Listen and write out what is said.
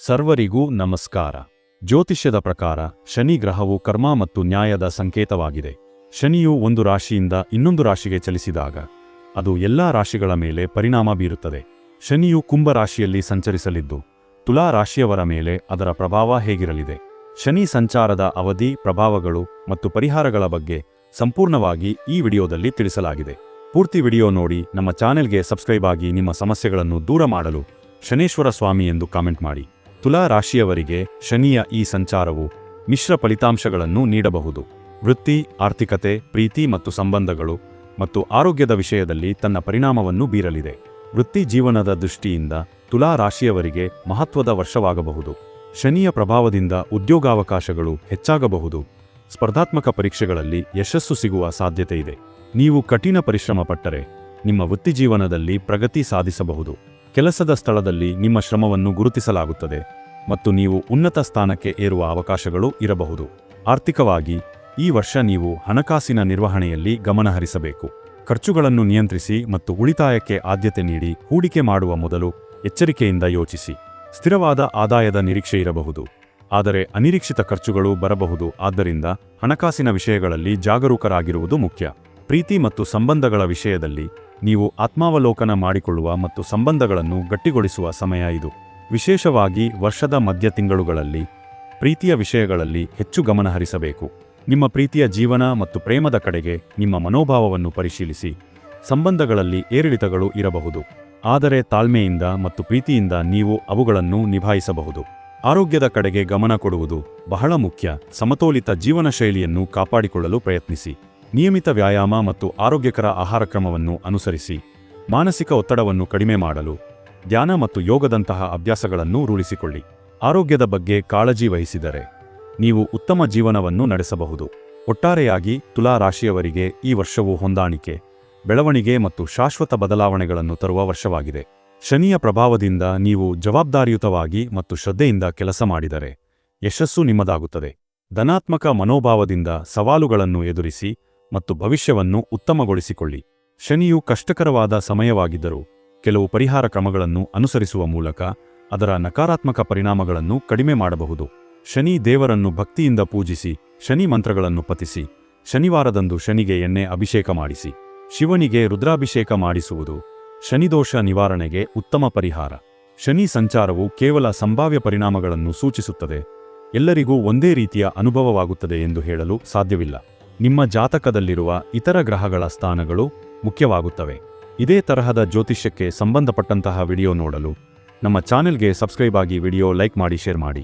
ಸರ್ವರಿಗೂ ನಮಸ್ಕಾರ. ಜ್ಯೋತಿಷ್ಯದ ಪ್ರಕಾರ ಶನಿ ಗ್ರಹವು ಕರ್ಮ ಮತ್ತು ನ್ಯಾಯದ ಸಂಕೇತವಾಗಿದೆ. ಶನಿಯು ಒಂದು ರಾಶಿಯಿಂದ ಇನ್ನೊಂದು ರಾಶಿಗೆ ಚಲಿಸಿದಾಗ ಅದು ಎಲ್ಲಾ ರಾಶಿಗಳ ಮೇಲೆ ಪರಿಣಾಮ ಬೀರುತ್ತದೆ. ಶನಿಯು ಕುಂಭ ರಾಶಿಯಲ್ಲಿ ಸಂಚರಿಸಲಿದ್ದು, ತುಲಾ ರಾಶಿಯವರ ಮೇಲೆ ಅದರ ಪ್ರಭಾವ ಹೇಗಿರಲಿದೆ? ಶನಿ ಸಂಚಾರದ ಅವಧಿ, ಪ್ರಭಾವಗಳು ಮತ್ತು ಪರಿಹಾರಗಳ ಬಗ್ಗೆ ಸಂಪೂರ್ಣವಾಗಿ ಈ ವಿಡಿಯೋದಲ್ಲಿ ತಿಳಿಸಲಾಗಿದೆ. ಪೂರ್ತಿ ವಿಡಿಯೋ ನೋಡಿ, ನಮ್ಮ ಚಾನೆಲ್ಗೆ ಸಬ್ಸ್ಕ್ರೈಬ್ ಆಗಿ ನಿಮ್ಮ ಸಮಸ್ಯೆಗಳನ್ನು ದೂರ ಮಾಡಲು ಶನೇಶ್ವರ ಸ್ವಾಮಿ ಎಂದು ಕಾಮೆಂಟ್ ಮಾಡಿ. ತುಲಾ ರಾಶಿಯವರಿಗೆ ಶನಿಯ ಈ ಸಂಚಾರವು ಮಿಶ್ರ ಫಲಿತಾಂಶಗಳನ್ನು ನೀಡಬಹುದು. ವೃತ್ತಿ, ಆರ್ಥಿಕತೆ, ಪ್ರೀತಿ ಮತ್ತು ಸಂಬಂಧಗಳು ಮತ್ತು ಆರೋಗ್ಯದ ವಿಷಯದಲ್ಲಿ ತನ್ನ ಪರಿಣಾಮವನ್ನು ಬೀರಲಿದೆ. ವೃತ್ತಿ ಜೀವನದ ದೃಷ್ಟಿಯಿಂದ ತುಲಾ ರಾಶಿಯವರಿಗೆ ಮಹತ್ವದ ವರ್ಷವಾಗಬಹುದು. ಶನಿಯ ಪ್ರಭಾವದಿಂದ ಉದ್ಯೋಗಾವಕಾಶಗಳು ಹೆಚ್ಚಾಗಬಹುದು. ಸ್ಪರ್ಧಾತ್ಮಕ ಪರೀಕ್ಷೆಗಳಲ್ಲಿ ಯಶಸ್ಸು ಸಿಗುವ ಸಾಧ್ಯತೆ ಇದೆ. ನೀವು ಕಠಿಣ ಪರಿಶ್ರಮ ಪಟ್ಟರೆ ನಿಮ್ಮ ವೃತ್ತಿಜೀವನದಲ್ಲಿ ಪ್ರಗತಿ ಸಾಧಿಸಬಹುದು. ಕೆಲಸದ ಸ್ಥಳದಲ್ಲಿ ನಿಮ್ಮ ಶ್ರಮವನ್ನು ಗುರುತಿಸಲಾಗುತ್ತದೆ ಮತ್ತು ನೀವು ಉನ್ನತ ಸ್ಥಾನಕ್ಕೆ ಏರುವ ಅವಕಾಶಗಳು ಇರಬಹುದು. ಆರ್ಥಿಕವಾಗಿ, ಈ ವರ್ಷ ನೀವು ಹಣಕಾಸಿನ ನಿರ್ವಹಣೆಯಲ್ಲಿ ಗಮನಹರಿಸಬೇಕು. ಖರ್ಚುಗಳನ್ನು ನಿಯಂತ್ರಿಸಿ ಮತ್ತು ಉಳಿತಾಯಕ್ಕೆ ಆದ್ಯತೆ ನೀಡಿ ಹೂಡಿಕೆ ಮಾಡುವ ಮೊದಲು ಎಚ್ಚರಿಕೆಯಿಂದ ಯೋಚಿಸಿ. ಸ್ಥಿರವಾದ ಆದಾಯದ ನಿರೀಕ್ಷೆ ಇರಬಹುದು. ಆದರೆ ಅನಿರೀಕ್ಷಿತ ಖರ್ಚುಗಳು ಬರಬಹುದು. ಆದ್ದರಿಂದ ಹಣಕಾಸಿನ ವಿಷಯಗಳಲ್ಲಿ ಜಾಗರೂಕರಾಗಿರುವುದು ಮುಖ್ಯ. ಪ್ರೀತಿ ಮತ್ತು ಸಂಬಂಧಗಳ ವಿಷಯದಲ್ಲಿ ನೀವು ಆತ್ಮಾವಲೋಕನ ಮಾಡಿಕೊಳ್ಳುವ ಮತ್ತು ಸಂಬಂಧಗಳನ್ನು ಗಟ್ಟಿಗೊಳಿಸುವ ಸಮಯ ಇದು. ವಿಶೇಷವಾಗಿ ವರ್ಷದ ಮಧ್ಯ ತಿಂಗಳುಗಳಲ್ಲಿ ಪ್ರೀತಿಯ ವಿಷಯಗಳಲ್ಲಿ ಹೆಚ್ಚು ಗಮನಹರಿಸಬೇಕು. ನಿಮ್ಮ ಪ್ರೀತಿಯ ಜೀವನ ಮತ್ತು ಪ್ರೇಮದ ಕಡೆಗೆ ನಿಮ್ಮ ಮನೋಭಾವವನ್ನು ಪರಿಶೀಲಿಸಿ. ಸಂಬಂಧಗಳಲ್ಲಿ ಏರಿಳಿತಗಳು ಇರಬಹುದು. ಆದರೆ ತಾಳ್ಮೆಯಿಂದ ಮತ್ತು ಪ್ರೀತಿಯಿಂದ ನೀವು ಅವುಗಳನ್ನು ನಿಭಾಯಿಸಬಹುದು. ಆರೋಗ್ಯದ ಕಡೆಗೆ ಗಮನ ಕೊಡುವುದು ಬಹಳ ಮುಖ್ಯ. ಸಮತೋಲಿತ ಜೀವನ ಶೈಲಿಯನ್ನು ಕಾಪಾಡಿಕೊಳ್ಳಲು ಪ್ರಯತ್ನಿಸಿ. ನಿಯಮಿತ ವ್ಯಾಯಾಮ ಮತ್ತು ಆರೋಗ್ಯಕರ ಆಹಾರ ಕ್ರಮವನ್ನು ಅನುಸರಿಸಿ ಮಾನಸಿಕ ಒತ್ತಡವನ್ನು ಕಡಿಮೆ ಮಾಡಲು ಧ್ಯಾನ ಮತ್ತು ಯೋಗದಂತಹ ಅಭ್ಯಾಸಗಳನ್ನು ರೂಢಿಸಿಕೊಳ್ಳಿ. ಆರೋಗ್ಯದ ಬಗ್ಗೆ ಕಾಳಜಿ ವಹಿಸಿದರೆ ನೀವು ಉತ್ತಮ ಜೀವನವನ್ನು ನಡೆಸಬಹುದು. ಒಟ್ಟಾರೆಯಾಗಿ ತುಲಾ ರಾಶಿಯವರಿಗೆ ಈ ವರ್ಷವು ಹೊಂದಾಣಿಕೆ, ಬೆಳವಣಿಗೆ ಮತ್ತು ಶಾಶ್ವತ ಬದಲಾವಣೆಗಳನ್ನು ತರುವ ವರ್ಷವಾಗಿದೆ. ಶನಿಯ ಪ್ರಭಾವದಿಂದ ನೀವು ಜವಾಬ್ದಾರಿಯುತವಾಗಿ ಮತ್ತು ಶ್ರದ್ಧೆಯಿಂದ ಕೆಲಸ ಮಾಡಿದರೆ ಯಶಸ್ಸು ನಿಮ್ಮದಾಗುತ್ತದೆ. ಧನಾತ್ಮಕ ಮನೋಭಾವದಿಂದ ಸವಾಲುಗಳನ್ನು ಎದುರಿಸಿ ಮತ್ತು ಭವಿಷ್ಯವನ್ನು ಉತ್ತಮಗೊಳಿಸಿಕೊಳ್ಳಿ. ಶನಿಯು ಕಷ್ಟಕರವಾದ ಸಮಯವಾಗಿದ್ದರೂ ಕೆಲವು ಪರಿಹಾರ ಕ್ರಮಗಳನ್ನು ಅನುಸರಿಸುವ ಮೂಲಕ ಅದರ ನಕಾರಾತ್ಮಕ ಪರಿಣಾಮಗಳನ್ನು ಕಡಿಮೆ ಮಾಡಬಹುದು. ಶನಿ ದೇವರನ್ನು ಭಕ್ತಿಯಿಂದ ಪೂಜಿಸಿ, ಶನಿ ಮಂತ್ರಗಳನ್ನು ಪತಿಸಿ ಶನಿವಾರದಂದು ಶನಿಗೆ ಎಣ್ಣೆ ಅಭಿಷೇಕ ಮಾಡಿಸಿ, ಶಿವನಿಗೆ ರುದ್ರಾಭಿಷೇಕ ಮಾಡಿಸುವುದು ಶನಿದೋಷ ನಿವಾರಣೆಗೆ ಉತ್ತಮ ಪರಿಹಾರ. ಶನಿ ಸಂಚಾರವು ಕೇವಲ ಸಂಭಾವ್ಯ ಪರಿಣಾಮಗಳನ್ನು ಸೂಚಿಸುತ್ತದೆ, ಎಲ್ಲರಿಗೂ ಒಂದೇ ರೀತಿಯ ಅನುಭವವಾಗುತ್ತದೆ ಎಂದು ಹೇಳಲು ಸಾಧ್ಯವಿಲ್ಲ. ನಿಮ್ಮ ಜಾತಕದಲ್ಲಿರುವ ಇತರ ಗ್ರಹಗಳ ಸ್ಥಾನಗಳು ಮುಖ್ಯವಾಗುತ್ತವೆ. ಇದೇ ತರಹದ ಜ್ಯೋತಿಷ್ಯಕ್ಕೆ ಸಂಬಂಧಪಟ್ಟಂತಹ ವಿಡಿಯೋ ನೋಡಲು ನಮ್ಮ ಚಾನೆಲ್ಗೆ ಸಬ್ಸ್ಕ್ರೈಬ್ ಆಗಿ ವಿಡಿಯೋ ಲೈಕ್ ಮಾಡಿ, ಶೇರ್ ಮಾಡಿ.